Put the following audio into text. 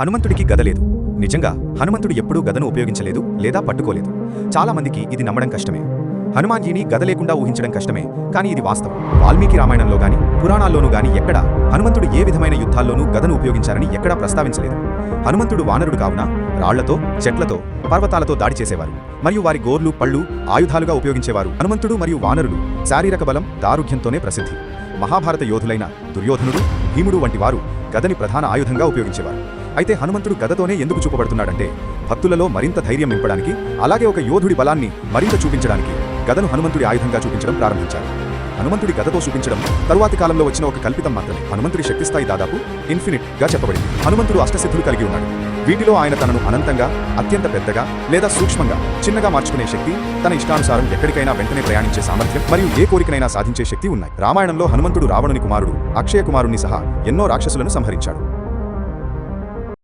హనుమంతుడికి గదలేదు నిజంగా హనుమంతుడు ఎప్పుడూ గదను ఉపయోగించలేదు లేదా పట్టుకోలేదు. చాలా మందికి ఇది నమ్మడం కష్టమే. హనుమాన్జీని గద లేకుండా ఊహించడం కష్టమే కానీ ఇది వాస్తవం. వాల్మీకి రామాయణంలో గాని పురాణాల్లోనూ గాని ఎక్కడా హనుమంతుడు ఏ విధమైన యుద్ధాల్లోనూ గదను ఉపయోగించారని ఎక్కడా ప్రస్తావించలేదు. హనుమంతుడు వానరుడు కావున రాళ్ళతో చెట్లతో పర్వతాలతో దాడి చేసేవారు. మరియు వారి గోర్లు పళ్ళు ఆయుధాలుగా ఉపయోగించేవారు హనుమంతుడు మరియు వానరులు. శారీరక బలం దారుఢ్యంతోనే ప్రసిద్ధి. మహాభారత యోధులైన దుర్యోధనుడు భీముడు వంటి వారు గదని ప్రధాన ఆయుధంగా ఉపయోగించేవారు. అయితే హనుమంతుడు గదతోనే ఎందుకు చూపబడుతున్నాడంటే భక్తులలో మరింత ధైర్యం నింపడానికి అలాగే ఒక యోధుడి బలాన్ని మరింత చూపించడానికి గదను హనుమంతుడి ఆయుధంగా చూపించడం ప్రారంభించారు. హనుమంతుడి గదతో చూపించడం తరువాతి కాలంలో వచ్చిన ఒక కల్పితం మాత్రమే. హనుమంతుడి శక్తిస్థాయి దాదాపు ఇన్ఫినిట్గా చెప్పబడింది. హనుమంతుడు అష్టసిద్ధులు కలిగి ఉన్నాడు. వీటిలో ఆయన తనను అనంతంగా అత్యంత పెద్దగా లేదా సూక్ష్మంగా చిన్నగా మార్చుకునే శక్తి తన ఇష్టానుసారం ఎక్కడికైనా వెంటనే ప్రయాణించే సామర్థ్యం మరియు ఏ కోరికనైనా సాధించే శక్తి ఉన్నాయి. రామాయణంలో హనుమంతుడు రావణుని కుమారుడు అక్షయ కుమారుణ్ణి సహా ఎన్నో రాక్షసులను సంహరించాడు.